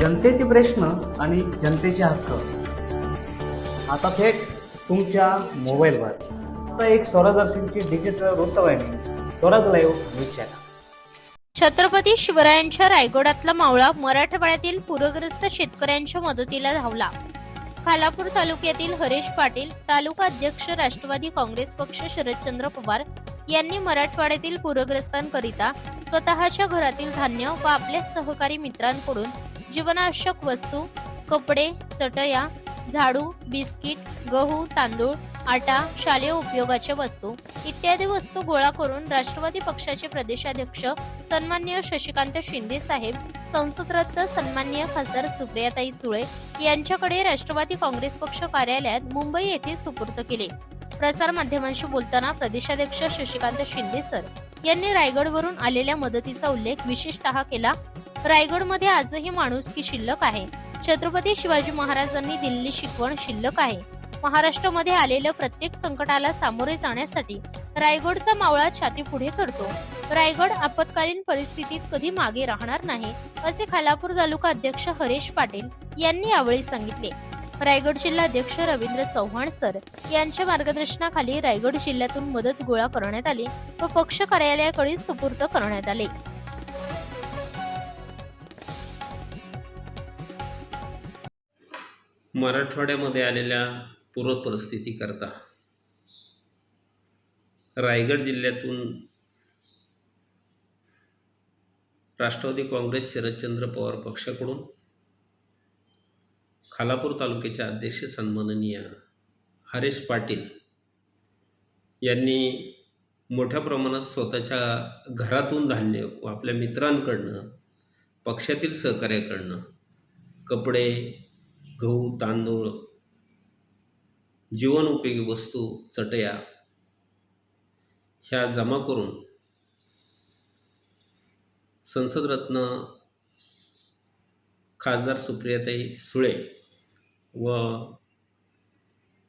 जनतेचे प्रश्न आणि जनतेचे हक्क. आता थेट तुमच्या मोबाईलवर आता एक स्वरादर्शनची डिजिटल वृत्तवाहिनी Swaraj live news channel Chhatrapati शिवरायांच्या रायगडातला मावळा मराठवाड्यातील पूरग्रस्त शेतकऱ्यांच्या मदतीला धावला. खालापूर तालुक्यातील हरेश पाटील तालुका अध्यक्ष राष्ट्रवादी काँग्रेस पक्ष शरदचंद्र पवार यांनी मराठवाड्यातील पूरग्रस्तांकरिता स्वतःच्या घरातील धान्य व आपल्या सहकारी मित्रांकडून जीवनावश्यक वस्तू कपडे चटया झाडू बिस्किट गहू तांदूळ आटा शालेय उपयोगाच्या वस्तू इत्यादी वस्तू गोळा करून राष्ट्रवादी पक्षाचे प्रदेशाध्यक्ष सन्मान्य शशिकांत शिंदे साहेब संसदरत्न सन्मान्य खासदार सुप्रियाताई सुळे यांच्याकडे राष्ट्रवादी काँग्रेस पक्ष कार्यालयात मुंबई येथे सुपूर्द केले. प्रसार माध्यमांशी बोलताना प्रदेशाध्यक्ष शशिकांत शिंदे सर यांनी रायगडवरून आलेल्या मदतीचा उल्लेख विशेषतः केला. रायगडमध्ये आजही माणुसकी शिल्लक आहे. छत्रपती शिवाजी महाराजांनी दिलेली शिकवण शिल्लक आहे. महाराष्ट्रामध्ये आलेल्या प्रत्येक संकटाला सामोरे जाण्यासाठी रायगडचा मावळा छाती पुढे करतो. रायगड आपत्कालीन परिस्थितीत कधी मागे राहणार नाही असे खालापूर तालुका अध्यक्ष हरेश पाटील यांनी यावेळी सांगितले. रायगड जिल्हाध्यक्ष रवींद्र चव्हाण सर यांच्या मार्गदर्शनाखाली रायगड जिल्ह्यातून मदत गोळा करण्यात आली व पक्ष कार्यालयाकडे सुपूर्द करण्यात आले. मराठवाड्यामध्ये आलेल्या पूर परिस्थितीकरता रायगड जिल्ह्यातून राष्ट्रवादी काँग्रेस शरदचंद्र पवार पक्षाकडून खालापूर तालुक्याचे अध्यक्ष सन्माननीय हरेश पाटील यांनी मोठ्या प्रमाणात स्वतःच्या घरातून धान्य व आपल्या मित्रांकडनं पक्षातील सहकार्याकडनं कपडे गहू तांदूळ जीवनोपयोगी वस्तू चटया ह्या जमा करून संसदरत्न खासदार सुप्रियाताई सुळे व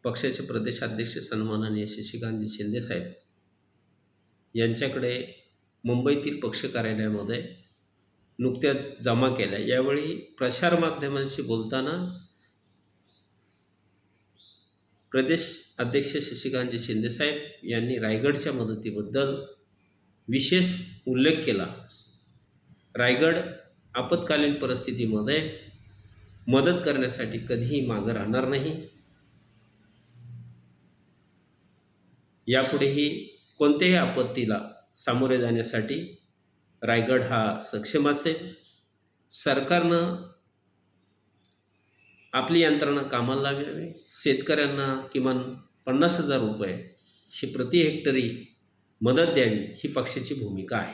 पक्षाचे प्रदेशाध्यक्ष सन्माननीय शशिकांतजी शिंदेसाहेब यांच्याकडे मुंबईतील पक्ष कार्यालयामध्ये नुकत्याच जमा केल्या. यावेळी प्रसारमाध्यमांशी बोलताना प्रदेश अध्यक्ष शशिकांतजी शिंदेसाहेब यांनी रायगडच्या मदतीबद्दल विशेष उल्लेख केला. रायगड आपत्कालीन परिस्थितीमध्ये मदत करण्यासाठी कधीही मागं राहणार नाही. यापुढेही कोणत्याही आपत्तीला सामोरे जाण्यासाठी रायगड हा सक्षम असेल. सरकारनं आपली यंत्रणा कामाला लावावी शेतकऱ्यांना किमान पन्नास हजार रुपये ही प्रति हेक्टरी मदत द्यावी ही पक्षाची भूमिका आहे.